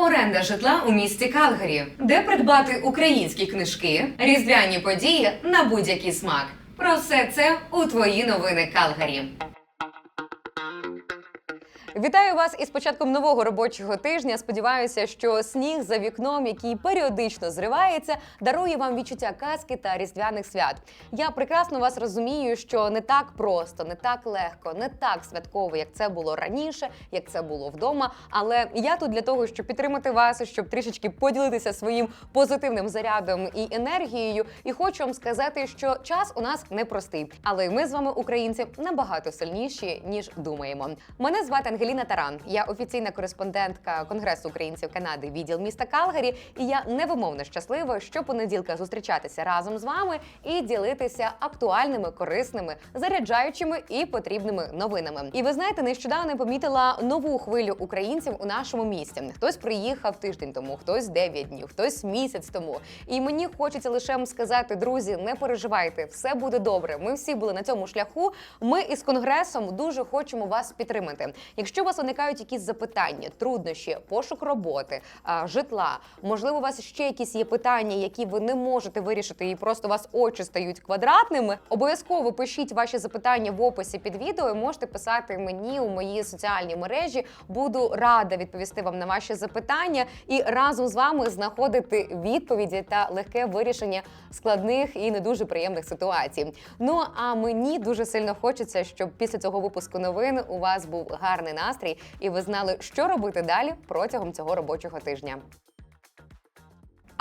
Оренда житла у місті Калгарі, де придбати українські книжки, різдвяні події на будь-який смак. Про все це у твої новини Калгарі. Вітаю вас із початком нового робочого тижня. Сподіваюся, що сніг за вікном, який періодично зривається, дарує вам відчуття казки та різдвяних свят. Я прекрасно вас розумію, що не так просто, не так легко, не так святково, як це було раніше, як це було вдома. Але я тут для того, щоб підтримати вас, щоб трішечки поділитися своїм позитивним зарядом і енергією. І хочу вам сказати, що час у нас непростий, але ми з вами, українці, набагато сильніші ніж думаємо. Мене звати Ангеліна Таран. Я офіційна кореспондентка Конгресу українців Канади, відділ міста Калгарі. І я невимовно щаслива щопонеділка зустрічатися разом з вами і ділитися актуальними, корисними, заряджаючими і потрібними новинами. І ви знаєте, нещодавно помітила нову хвилю українців у нашому місті. Хтось приїхав тиждень тому, хтось 9 днів, хтось місяць тому. І мені хочеться лише сказати, друзі, не переживайте, все буде добре. Ми всі були на цьому шляху. Ми із конгресом дуже хочемо вас підтримати. Якщо у вас виникають якісь запитання, труднощі, пошук роботи, житла, можливо, у вас ще якісь є питання, які ви не можете вирішити, і просто у вас очі стають квадратними. Обов'язково пишіть ваші запитання в описі під відео. і Можете писати мені у мої соціальні мережі. Буду рада відповісти вам на ваші запитання і разом з вами знаходити відповіді та легке вирішення складних і не дуже приємних ситуацій. Ну а мені дуже сильно хочеться, щоб після цього випуску новин у вас був гарний настрій, і ви знали, що робити далі протягом цього робочого тижня.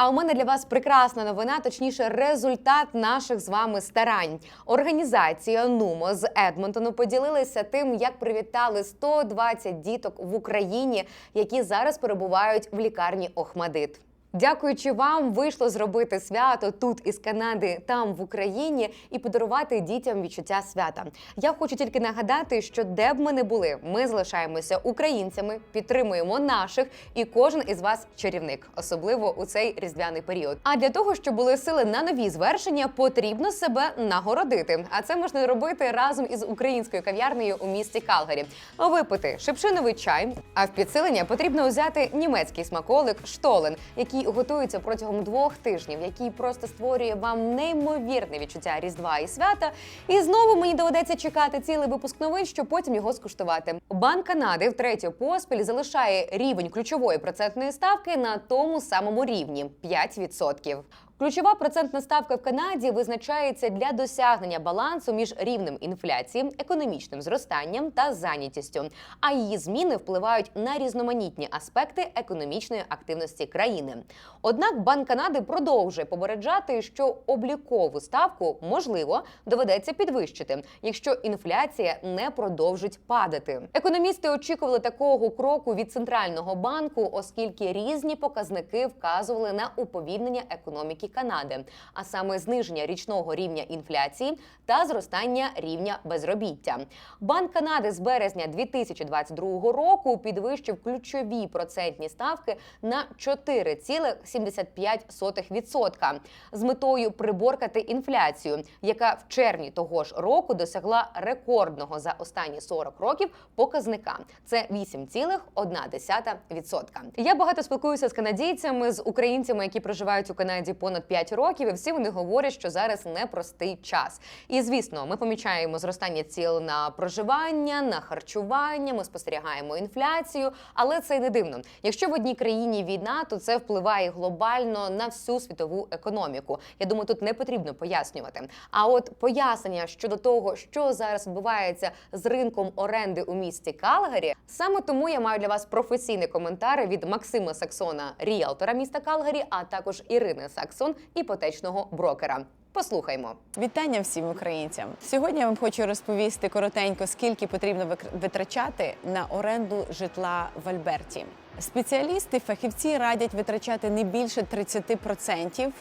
А у мене для вас прекрасна новина, точніше, результат наших з вами старань. Організація Нумо з Едмонтону поділилася тим, як привітали 120 діток в Україні, які зараз перебувають в лікарні Охмадит. Дякуючи вам, вийшло зробити свято тут із Канади, там в Україні, і подарувати дітям відчуття свята. Я хочу тільки нагадати, що де б ми не були, ми залишаємося українцями, підтримуємо наших, і кожен із вас чарівник, особливо у цей різдвяний період. А для того, щоб були сили на нові звершення, потрібно себе нагородити. А це можна робити разом із українською кав'ярнею у місті Калгарі. Випити шипшиновий чай. А в підсилення потрібно взяти німецький смаколик штолен, який готується протягом двох тижнів, який просто створює вам неймовірне відчуття різдва і свята. І знову мені доведеться чекати цілий випуск новин, щоб потім його скуштувати. Банк Канади втретє поспіль залишає рівень ключової процентної ставки на тому самому рівні 5%. Ключова процентна ставка в Канаді визначається для досягнення балансу між рівнем інфляції, економічним зростанням та зайнятістю. А її зміни впливають на різноманітні аспекти економічної активності країни. Однак Банк Канади продовжує попереджати, що облікову ставку можливо доведеться підвищити, якщо інфляція не продовжить падати. Економісти очікували такого кроку від центрального банку, оскільки різні показники вказували на уповільнення економіки Канади, а саме зниження річного рівня інфляції та зростання рівня безробіття. Банк Канади з березня 2022 року підвищив ключові процентні ставки на 4,75% з метою приборкати інфляцію, яка в червні того ж року досягла рекордного за останні 40 років показника. Це 8,1%. Я багато спілкуюся з канадійцями, з українцями, які проживають у Канаді понад 5 років, і всі вони говорять, що зараз непростий час. І звісно, ми помічаємо зростання ціл на проживання, на харчування. Ми спостерігаємо інфляцію, але це не дивно. Якщо в одній країні війна, то це впливає глобально на всю світову економіку. Я думаю, тут не потрібно пояснювати. А от пояснення щодо того, що зараз відбувається з ринком оренди у місті Калгарі, саме тому я маю для вас професійний коментар від Максима Саксона, ріалтора міста Калгарі, а також Ірини Саксон, іпотечного брокера. Послухаймо. Вітання всім українцям. Сьогодні я вам хочу розповісти коротенько, скільки потрібно витрачати на оренду житла в Альберті. Спеціалісти, фахівці радять витрачати не більше 30%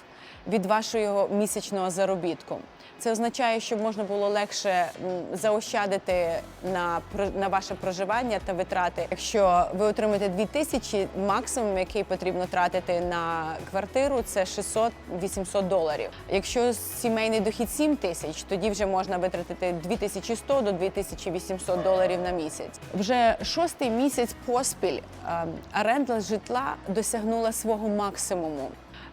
від вашого місячного заробітку. Це означає, що можна було легше заощадити на, на ваше проживання та витрати. Якщо ви отримаєте 2 тисячі, максимум, який потрібно тратити на квартиру, це 600-800 доларів. Якщо сімейний дохід 7 тисяч, тоді вже можна витратити 2100 до 2800 доларів на місяць. Вже шостий місяць поспіль е, оренда житла досягнула свого максимуму.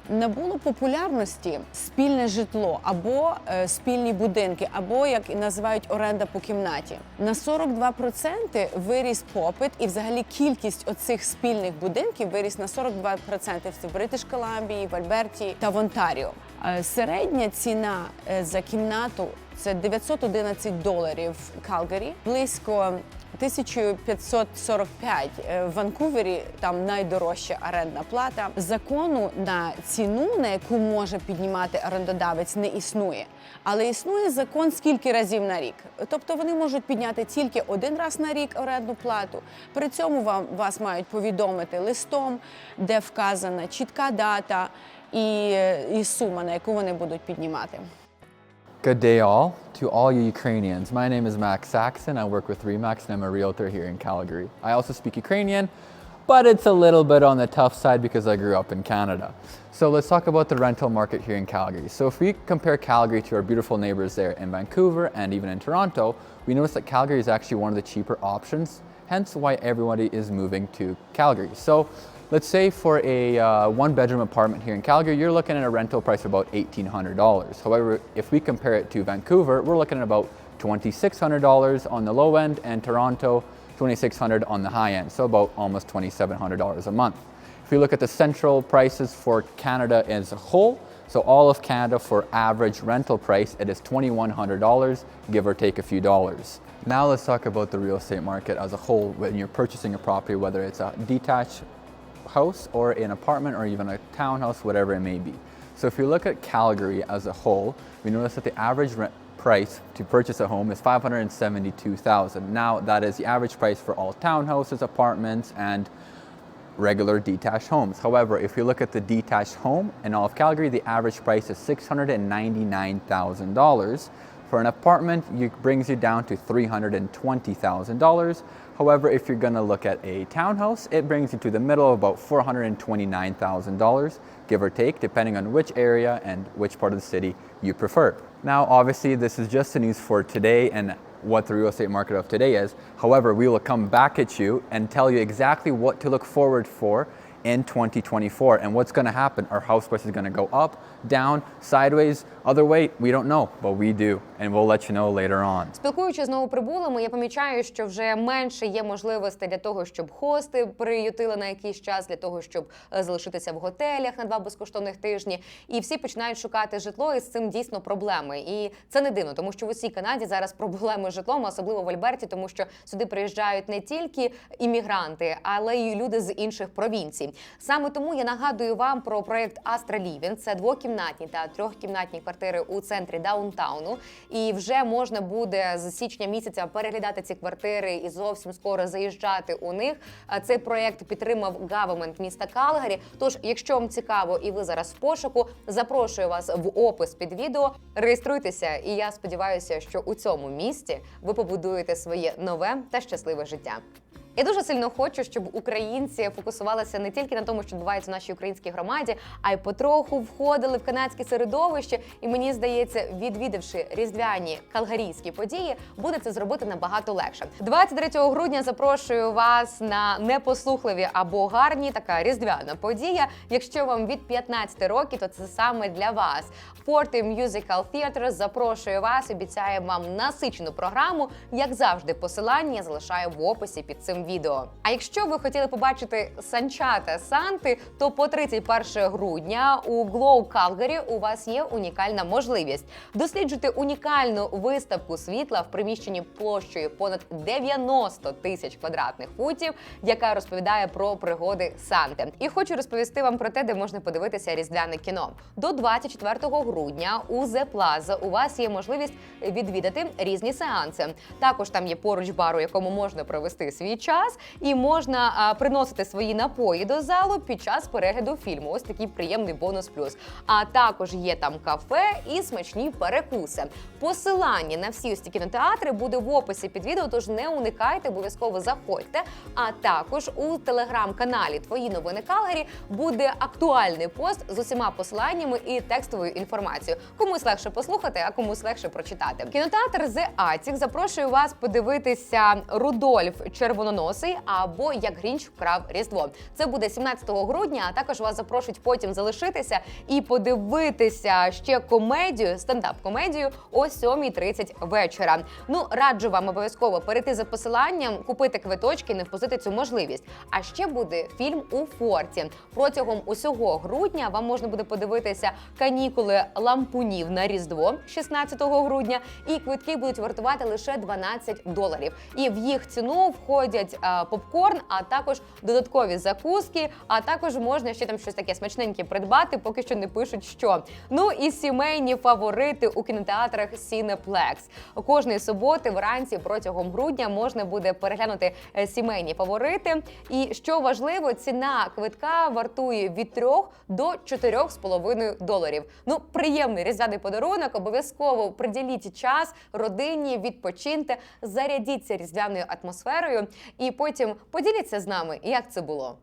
Набуло популярності спільне житло або е, спільні будинки, або як і називають оренда по кімнаті. На 42% виріс попит, і взагалі кількість оцих спільних будинків виріс на 42% в Бритиш Колумбії, в Альберті та в Онтаріо. Е, Середня ціна е, за кімнату це 911 доларів в Калгарі, близько 1545 Е, в Ванкувері. Там найдорожча орендна плата. Закону на ціну, на яку може піднімати орендодавець, не існує. Але існує закон скільки разів на рік. Тобто вони можуть підняти тільки один раз на рік орендну плату. При цьому вам вас мають повідомити листом, де вказана чітка дата і, і сума, на яку вони будуть піднімати. Good day, all. To all you Ukrainians, my name is Max Saxon. I work with Remax and I'm a realtor here in Calgary. I also speak Ukrainian, but it's a little bit on the tough side because I grew up in Canada. So let's talk about the rental market here in Calgary. So if we compare Calgary to our beautiful neighbors there in Vancouver and even in Toronto, we notice that Calgary is actually one of the cheaper options, hence why everybody is moving to Calgary. So let's say for a uh, one bedroom apartment here in Calgary, you're looking at a rental price of about $1,800. However, if we compare it to Vancouver, we're looking at about $2,600 on the low end and Toronto, 2,600 on the high end, so about almost $2,700 a month. If you look at the central prices for Canada as a whole, so all of Canada for average rental price, it is $2,100, give or take a few dollars. Now let's talk about the real estate market as a whole when you're purchasing a property, whether it's a detached house or an apartment or even a townhouse, whatever it may be. So if you look at Calgary as a whole, we notice that the average rent price to purchase a home is 572,000. Now that is the average price for all townhouses, apartments, and regular detached homes. However, if you look at the detached home in all of Calgary, the average price is $699,000. For an apartment, it brings you down to $320,000. However, if you're gonna look at a townhouse, it brings you to the middle of about $429,000, give or take, depending on which area and which part of the city you prefer. Now, obviously, this is just the news for today and what the real estate market of today is. However, we will come back at you and tell you exactly what to look forward for in 2024 and what's going to happen. Our house price is going to go up, down, sideways, other way. We don't know, but we do, and we'll let you know later on. Спілкуючись з новоприбулими, я помічаю, що вже менше є можливостей для того, щоб хости приютили на якийсь час, для того, щоб е, залишитися в готелях на два безкоштовних тижні. І всі починають шукати житло, і з цим дійсно проблеми. І це не дивно, тому що в усій Канаді зараз проблеми з житлом, особливо в Альберті, тому що сюди приїжджають не тільки іммігранти, але й люди з інших провінцій. Саме тому я нагадую вам про проект Astra Living. Це двокімнатні та трьохкімнатні квартири у центрі даунтауну. І вже можна буде з січня місяця переглядати ці квартири і зовсім скоро заїжджати у них. Цей проект підтримав гавемент міста Калгарі. Тож, якщо вам цікаво і ви зараз в пошуку, запрошую вас в опис під відео. Реєструйтеся, і я сподіваюся, що у цьому місті ви побудуєте своє нове та щасливе життя. Я дуже сильно хочу, щоб українці фокусувалися не тільки на тому, що відбувається в нашій українській громаді, а й потроху входили в канадське середовище. І мені здається, відвідавши різдвяні калгарійські події, буде це зробити набагато легше. 23 грудня запрошую вас на непослухливі або гарні така різдвяна подія. Якщо вам від 15 років, то це саме для вас. Forte Musical Theatre запрошує вас, обіцяє вам насичену програму. Як завжди, посилання залишаю в описі під цим відео. А якщо ви хотіли побачити санчата Санти, то по 31 грудня у Glow Calgary у вас є унікальна можливість досліджувати унікальну виставку світла в приміщенні площею понад 90 тисяч квадратних футів, яка розповідає про пригоди Санти. І хочу розповісти вам про те, де можна подивитися різдвяне кіно. До 24 грудня у The Plaza у вас є можливість відвідати різні сеанси. Також там є поруч бар, у якому можна провести свій час. Час, і можна а, приносити свої напої до залу під час перегляду фільму. Ось такий приємний бонус плюс. А також є там кафе і смачні перекуси. Посилання на всі ось ці кінотеатри буде в описі під відео, тож не уникайте, обов'язково заходьте. А також у телеграм-каналі Твої новини Калгарі буде актуальний пост з усіма посиланнями і текстовою інформацією. Комусь легше послухати, а комусь легше прочитати. Кінотеатр The Attic запрошує вас подивитися Рудольф Червононосий або Як Грінч вкрав Різдво. Це буде 17 грудня. А також вас запрошують потім залишитися і подивитися ще комедію, стендап-комедію о 7.30 вечора. Ну раджу вам обов'язково перейти за посиланням, купити квиточки, не впустити цю можливість. А ще буде фільм у форті. Протягом усього грудня вам можна буде подивитися канікули лампунів на Різдво 16 грудня, і квитки будуть вартувати лише 12 доларів. І в їх ціну входять е, попкорн, а також додаткові закуски. А також можна ще там щось таке смачненьке придбати, поки що не пишуть, що ну і сімейні фаворити у кінотеатрах Cineplex. Кожної суботи вранці протягом грудня можна буде переглянути е, сімейні фаворити. І що важливо, ціна квитка вартує від 3 до 4,5 доларів. Ну, приємний різдвяний подарунок. Обов'язково приділіть час родині, відпочиньте, зарядіться різдвяною атмосферою, і потім поділіться з нами, як це було.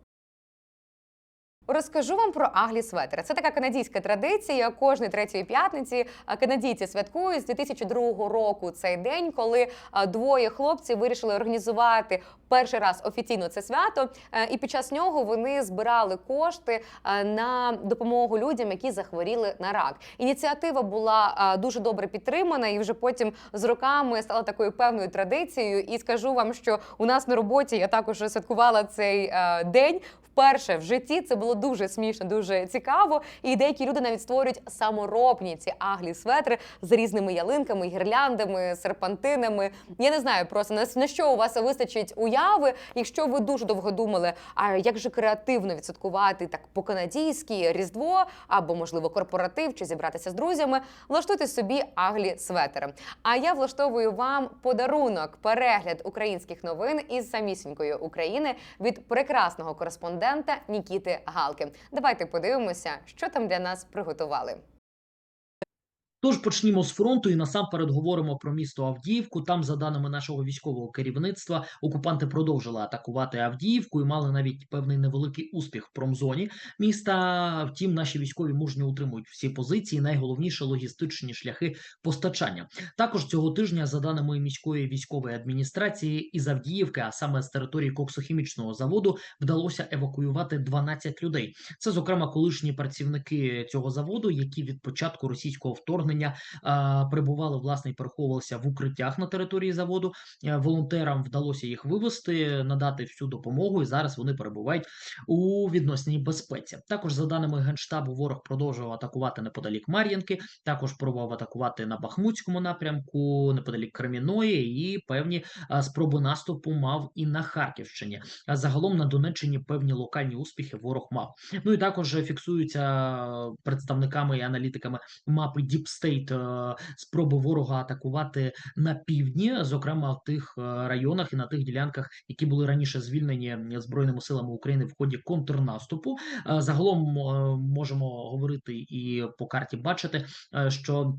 Розкажу вам про аглі светер. Це така канадійська традиція. Кожної третьої п'ятниці канадійці святкують з 2002 року цей день, коли двоє хлопців вирішили організувати перший раз офіційно це свято. Е, І під час нього вони збирали кошти е, на допомогу людям, які захворіли на рак. Ініціатива була дуже добре підтримана, і вже потім з роками стала такою певною традицією. І скажу вам, що у нас на роботі я також святкувала цей е, день. Вперше в житті це було дуже смішно, дуже цікаво. І деякі люди навіть створюють саморобні ці аглі светри з різними ялинками, гірляндами, серпантинами. Я не знаю просто на, що у вас вистачить уяви, якщо ви дуже довго думали, а як же креативно відсвяткувати так по-канадійськи різдво або можливо корпоратив чи зібратися з друзями. Влаштуйте собі аглі светери. А я влаштовую вам подарунок перегляд українських новин із самісінької України від прекрасного кореспондента Нікіти Галки. Давайте подивимося, що там для нас приготували. Тож почнімо з фронту і насамперед говоримо про місто Авдіївку. Там, за даними нашого військового керівництва, окупанти продовжили атакувати Авдіївку і мали навіть певний невеликий успіх в промзоні міста. Втім, наші військові мужньо утримують всі позиції. Найголовніше логістичні шляхи постачання. Також цього тижня, за даними міської військової адміністрації, із Авдіївки, а саме з території коксохімічного заводу, вдалося евакуювати 12 людей. Це, зокрема, колишні працівники цього заводу, які від початку російського вторгнення а, перебували власне і переховувалися в укриттях на території заводу. Е, Волонтерам вдалося їх вивести, надати всю допомогу, і зараз вони перебувають у відносній безпеці. Також, за даними генштабу, ворог продовжував атакувати неподалік Мар'їнки. Також пробував атакувати на Бахмутському напрямку, неподалік Креміної, і певні спроби наступу мав і на Харківщині. Загалом на Донеччині певні локальні успіхи ворог мав. Ну і також фіксуються представниками і аналітиками мапи Deep Е, спроби ворога атакувати на півдні, зокрема в тих е, районах і на тих ділянках, які були раніше звільнені збройними силами України в ході контрнаступу. Е, Загалом е, можемо говорити і по карті бачити, що.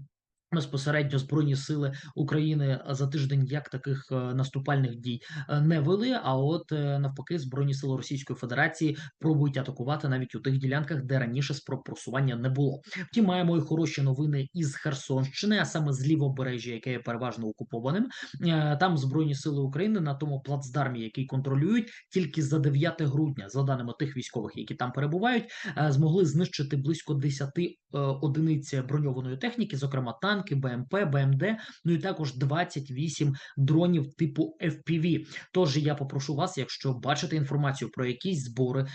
Безпосередньо збройні сили України за тиждень як таких е, наступальних дій е, не вели. А от е, навпаки, збройні сили Російської Федерації пробують атакувати навіть у тих ділянках, де раніше спроб просування не було. Втім, маємо і хороші новини із Херсонщини, а саме з лівобережжя, яке є переважно окупованим. Е, Там збройні сили України на тому плацдармі, який контролюють, тільки за 9 грудня, за даними тих військових, які там перебувають, е, змогли знищити близько 10 е, одиниць броньованої техніки, зокрема танки, БМП, БМД, ну і також 28 дронів типу FPV. Тож я попрошу вас, якщо бачите інформацію про якісь збори е,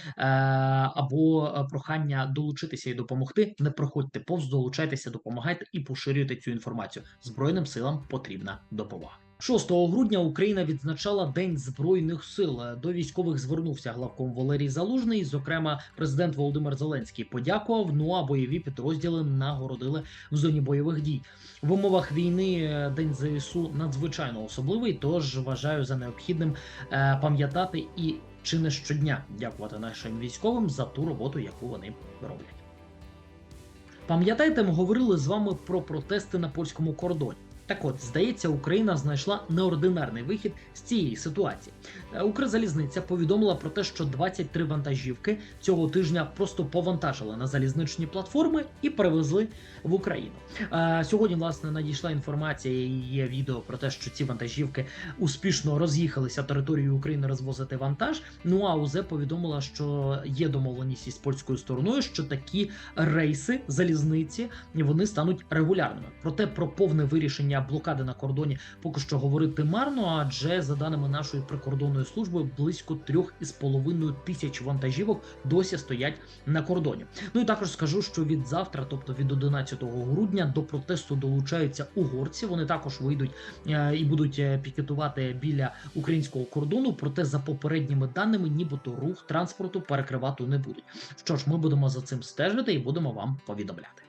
або е, прохання долучитися і допомогти, не проходьте повз, долучайтеся, допомагайте і поширюйте цю інформацію. Збройним силам потрібна допомога. 6 грудня Україна відзначала День Збройних сил. До військових звернувся главком Валерій Залужний. Зокрема, президент Володимир Зеленський подякував. Ну а бойові підрозділи нагородили в зоні бойових дій. В умовах війни е, День ЗСУ надзвичайно особливий. Тож вважаю за необхідним е, пам'ятати і чи не щодня дякувати нашим військовим за ту роботу, яку вони роблять. Пам'ятаєте, ми говорили з вами про протести на польському кордоні. Так от, здається, Україна знайшла неординарний вихід з цієї ситуації. Е, Укрзалізниця повідомила про те, що 23 вантажівки цього тижня просто повантажили на залізничні платформи і перевезли в Україну. Е, Сьогодні, власне, надійшла інформація і є відео про те, що ці вантажівки успішно роз'їхалися територією України розвозити вантаж. Ну а УЗ повідомила, що є домовленість із польською стороною, що такі рейси залізниці вони стануть регулярними. Проте про повне вирішення блокади на кордоні поки що говорити марно, адже за даними нашої прикордонної служби, близько трьох із половиною тисяч вантажівок досі стоять на кордоні. Ну і також скажу, що від завтра, тобто від 11 грудня, до протесту долучаються угорці. Вони також вийдуть е, і будуть е, пікетувати біля українського кордону. Проте за попередніми даними, нібито рух транспорту перекривати не будуть. Що ж, ми будемо за цим стежити і будемо вам повідомляти.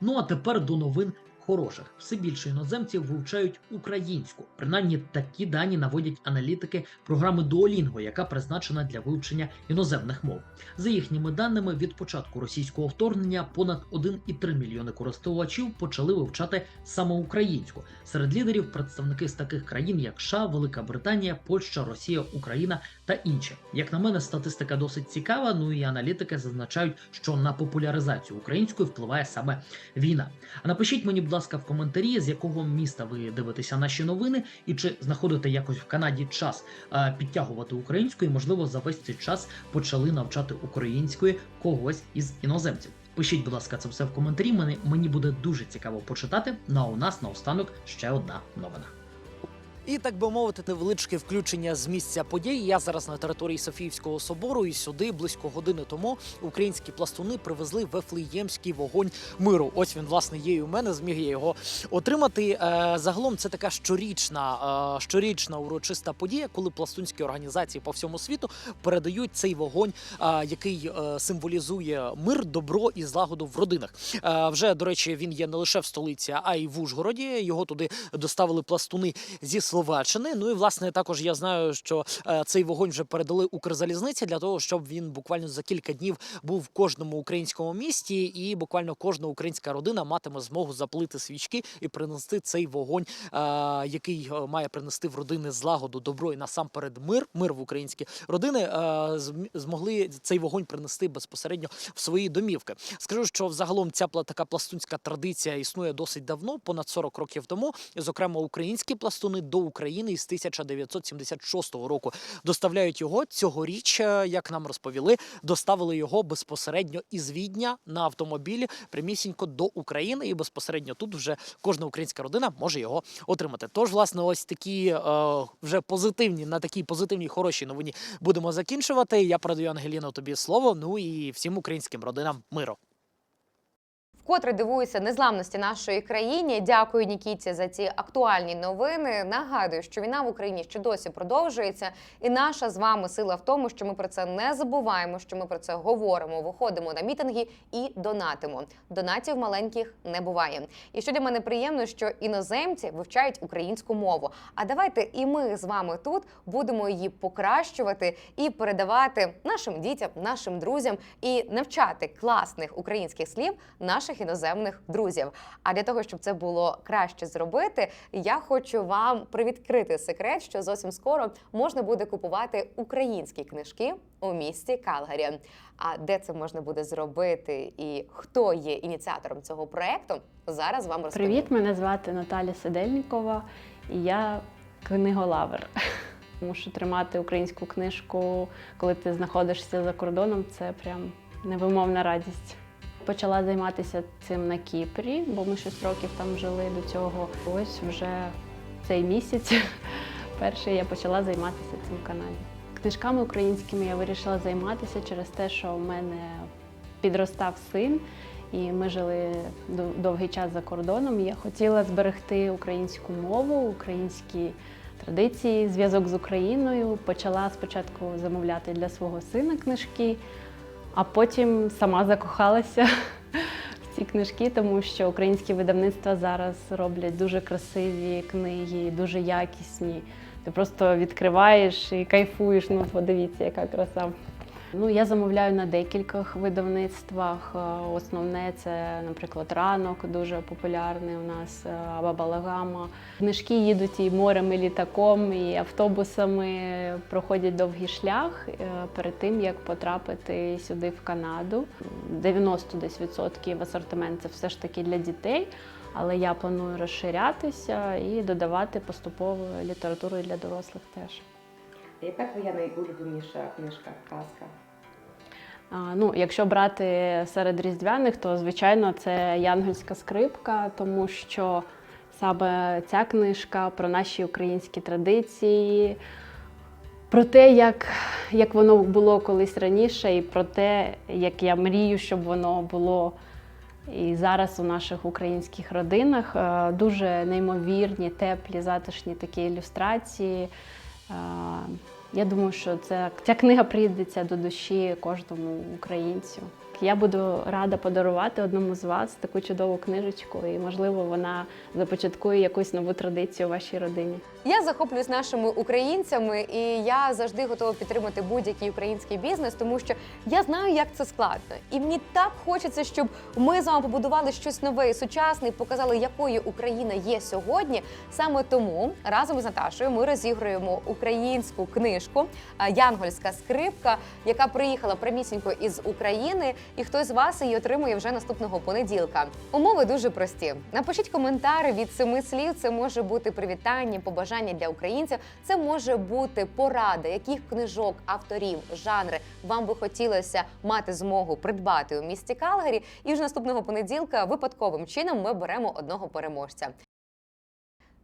Ну а тепер до новин. Хороших все більше іноземців вивчають українську. Принаймні такі дані наводять аналітики програми Duolingo, яка призначена для вивчення іноземних мов. За їхніми даними, від початку російського вторгнення понад 1,3 мільйони користувачів почали вивчати саме українську. Серед лідерів представники з таких країн, як США, Велика Британія, Польща, Росія, Україна та інші. Як на мене, статистика досить цікава. Ну і аналітики зазначають, що на популяризацію української впливає саме війна. А напишіть мені, будь ласка, в коментарі, з якого міста ви дивитеся наші новини, і чи знаходите якось в Канаді час е, підтягувати українську, і можливо за весь цей час почали навчати української когось із іноземців. Пишіть, будь ласка, це все в коментарі. Мені, мені буде дуже цікаво почитати. Ну а у нас наостанок ще одна новина. І так би мовити, невеличке включення з місця подій. Я зараз на території Софіївського собору, і сюди близько години тому українські пластуни привезли вефлеємський вогонь миру. Ось він власне є і у мене. Зміг я його отримати. Е, Загалом це така щорічна, е, щорічна урочиста подія, коли пластунські організації по всьому світу передають цей вогонь, е, який символізує мир, добро і злагоду в родинах. Вже до речі, він є не лише в столиці, а й в Ужгороді. Його туди доставили пластуни зі Словаччини. Ну і власне також я знаю, що е, цей вогонь вже передали Укрзалізниці для того, щоб він буквально за кілька днів був в кожному українському місті, і буквально кожна українська родина матиме змогу заплити свічки і принести цей вогонь, е, який е, має принести в родини злагоду, добро і насамперед мир, мир в українські родини. змогли цей вогонь принести безпосередньо в свої домівки. Скажу, що взагалом ця така пластунська традиція існує досить давно, понад 40 років тому. Зокрема, українські пластуни до України із 1976 року доставляють його цьогоріч, е, як нам розповіли, доставили його безпосередньо із Відня на автомобілі прямісінько до України, і безпосередньо тут вже кожна українська родина може його отримати. Тож, власне, ось такі е, вже позитивні на такій позитивній хорошій новині будемо закінчувати. Я передаю Ангеліно тобі слово. Ну і всім українським родинам миру. Вкотре дивуюся незламності нашої країни. Дякую Нікіті за ці актуальні новини. Нагадую, що війна в Україні ще досі продовжується, і наша з вами сила в тому, що ми про це не забуваємо, що ми про це говоримо, виходимо на мітинги і донатимо. Донатів маленьких не буває. І що для мене приємно, що іноземці вивчають українську мову. А давайте і ми з вами тут будемо її покращувати і передавати нашим дітям, нашим друзям і навчати класних українських слів наших іноземних друзів. А для того, щоб це було краще зробити, я хочу вам привідкрити секрет, що зовсім скоро можна буде купувати українські книжки у місті Калгарі. А де це можна буде зробити і хто є ініціатором цього проекту, зараз вам розповім. Привіт, мене звати Наталя Сидельникова, і я книголавр. Тому що тримати українську книжку, коли ти знаходишся за кордоном, це прям невимовна радість. Почала займатися цим на Кіпрі, бо ми 6 років там жили до цього. Ось вже цей місяць перший я почала займатися цим Канаді. Книжками українськими я вирішила займатися через те, що в мене підростав син, і ми жили довгий час за кордоном. Я хотіла зберегти українську мову, українські традиції, зв'язок з Україною. Почала спочатку замовляти для свого сина книжки, а потім сама закохалася в ці книжки, тому що українські видавництва зараз роблять дуже красиві книги, дуже якісні. Ти просто відкриваєш і кайфуєш. Ну, подивіться, яка краса. Ну, я замовляю на декількох видавництвах. Е, Основне це, наприклад, ранок дуже популярний у нас, е, або. Книжки їдуть і морем, і літаком, і автобусами проходять довгий шлях е, перед тим, як потрапити сюди в Канаду. 90 десь відсотків асортимент це все ж таки для дітей. Але я планую розширятися і додавати поступово літературу для дорослих теж. Яка твоя найулюбленіша книжка, казка? Ну, якщо брати серед різдвяних, то звичайно це янгольська скрипка, тому що саме ця книжка про наші українські традиції, про те, як, як воно було колись раніше, і про те, як я мрію, щоб воно було і зараз у наших українських родинах. Е, Дуже неймовірні, теплі, затишні такі ілюстрації. Я думаю, що це, ця книга прийдеться до душі кожному українцю. Я буду рада подарувати одному з вас таку чудову книжечку, і можливо вона започаткує якусь нову традицію у вашій родині. Я захоплююсь нашими українцями, і я завжди готова підтримати будь-який український бізнес, тому що я знаю, як це складно. І мені так хочеться, щоб ми з вами побудували щось нове і сучасне, і показали, якою Україна є сьогодні. Саме тому разом з Наташою ми розігруємо українську книжку Янгольська скрипка, яка приїхала прямісінько із України, і хтось з вас її отримує вже наступного понеділка. Умови дуже прості. Напишіть коментар від семи слів. Це може бути привітання, побажання для українців. Це може бути порада, яких книжок, авторів, жанри вам би хотілося мати змогу придбати у місті Калгарі. І вже наступного понеділка випадковим чином ми беремо одного переможця.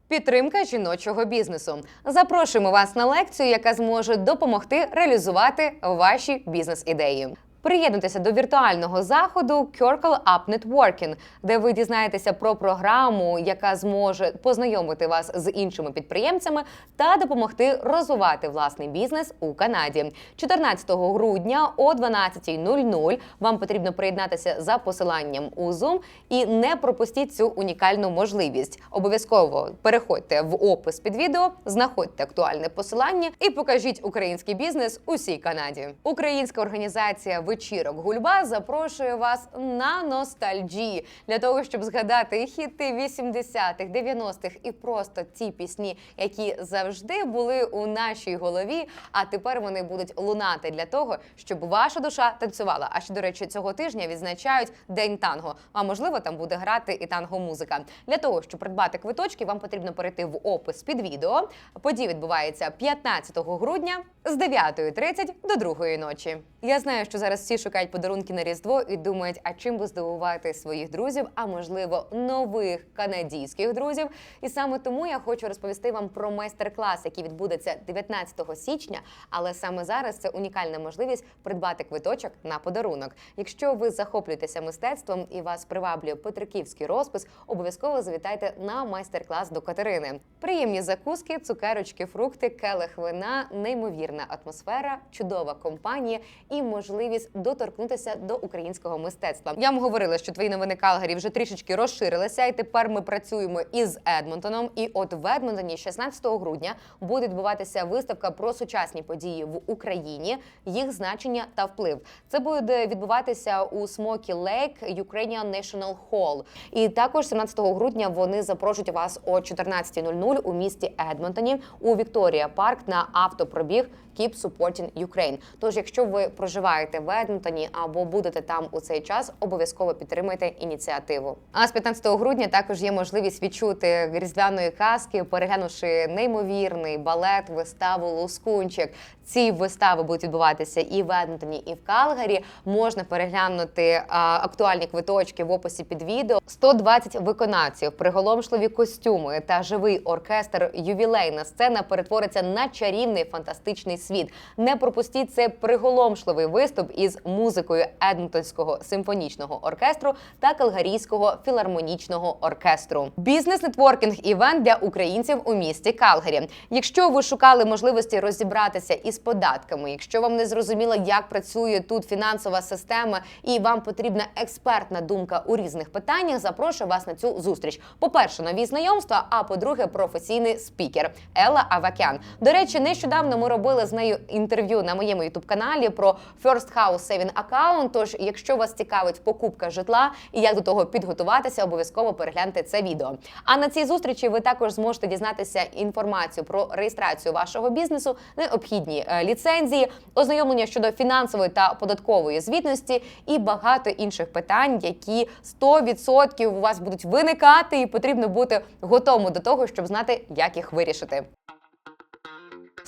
Підтримка жіночого бізнесу. Запрошуємо вас на лекцію, яка зможе допомогти реалізувати ваші бізнес-ідеї. Приєднуйтеся до віртуального заходу Circle Up Networking, де ви дізнаєтеся про програму, яка зможе познайомити вас з іншими підприємцями та допомогти розвивати власний бізнес у Канаді. 14 грудня о 12.00 вам потрібно приєднатися за посиланням у Zoom і не пропустіть цю унікальну можливість. Обов'язково переходьте в опис під відео, знаходьте актуальне посилання і покажіть український бізнес усій Канаді. Українська організація вечірок Гульба запрошує вас на ностальджі для того, щоб згадати хіти 80-х, 90-х і просто ті пісні, які завжди були у нашій голові. А тепер вони будуть лунати для того, щоб ваша душа танцювала. А ще до речі, цього тижня відзначають День танго. А можливо, там буде грати і танго-музика. Для того, щоб придбати квиточки, вам потрібно перейти в опис під відео. Подія відбувається 15 грудня з 9.30 до 2 ночі. Я знаю, що зараз всі шукають подарунки на Різдво і думають, а чим би здивувати своїх друзів, а можливо, нових канадійських друзів. І саме тому я хочу розповісти вам про майстер-клас, який відбудеться 19 січня. Але саме зараз це унікальна можливість придбати квиточок на подарунок. Якщо ви захоплюєтеся мистецтвом і вас приваблює петриківський розпис, обов'язково завітайте на майстер-клас до Катерини. Приємні закуски, цукерочки, фрукти, келих вина, неймовірна атмосфера, чудова компанія і можливість доторкнутися до українського мистецтва. Я вам говорила, що твої новини Калгарі вже трішечки розширилися, і тепер ми працюємо із Едмонтоном. І от в Едмонтоні 16 грудня буде відбуватися виставка про сучасні події в Україні, їх значення та вплив. Це буде відбуватися у Смокі Лейк Ukrainian National Hall. І також 17 грудня вони запрошують вас о 14.00 у місті Едмонтоні у Вікторія Парк на автопробіг Keep Supporting Ukraine. Тож, якщо ви проживаєте в Едмонтоні або будете там у цей час, обов'язково підтримуйте ініціативу. А з 15 грудня також є можливість відчути різдвяної казки, переглянувши неймовірний балет, виставу Лускунчик. Ці вистави будуть відбуватися і в Едмонтоні, і в Калгарі. Можна переглянути а, актуальні квиточки в описі під відео. 120 виконавців, приголомшливі костюми та живий оркестр. Ювілейна сцена перетвориться на чарівний фантастичний світ. Не пропустіть цей приголомшливий виступ із музикою Едмонтонського симфонічного оркестру та Калгарійського філармонічного оркестру. Бізнес-нетворкінг івент для українців у місті Калгарі. Якщо ви шукали можливості розібратися із податками, якщо вам не зрозуміло, як працює тут фінансова система, і вам потрібна експертна думка у різних питаннях, запрошую вас на цю зустріч. По-перше, нові знайомства. А по-друге, професійний спікер Елла Авакян. До речі, нещодавно ми робили з нею інтерв'ю на моєму ютуб каналі про First House Saving Account. Тож, якщо вас цікавить покупка житла і як до того підготуватися, обов'язково перегляньте це відео. А на цій зустрічі ви також зможете дізнатися інформацію про реєстрацію вашого бізнесу, необхідні е, ліцензії, ознайомлення щодо фінансової та податкової звітності і багато інших питань, які 100% у вас будуть виникати, і потрібно бути готовим до того, щоб знати, як їх вирішити.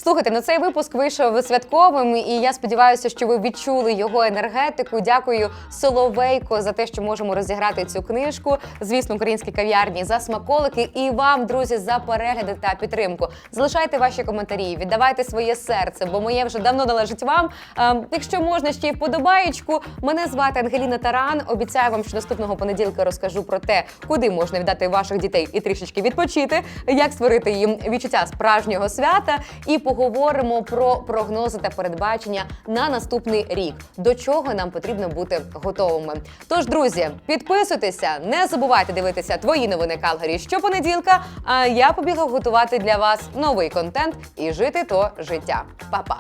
Слухайте, ну цей випуск вийшов святковим, і я сподіваюся, що ви відчули його енергетику. Дякую Соловейко за те, що можемо розіграти цю книжку. Звісно, українські кав'ярні за смаколики. І вам, друзі, за перегляди та підтримку. Залишайте ваші коментарі, віддавайте своє серце, бо моє вже давно належить вам. Ем, якщо можна ще й вподобаєчку. Мене звати Ангеліна Таран. Обіцяю вам, що наступного понеділка розкажу про те, куди можна віддати ваших дітей і трішечки відпочити, як створити їм відчуття справжнього свята. І поговоримо про прогнози та передбачення на наступний рік, до чого нам потрібно бути готовими. Тож, друзі, підписуйтеся, не забувайте дивитися твої новини Калгарі щопонеділка. А я побігла готувати для вас новий контент і жити то життя. Па-па!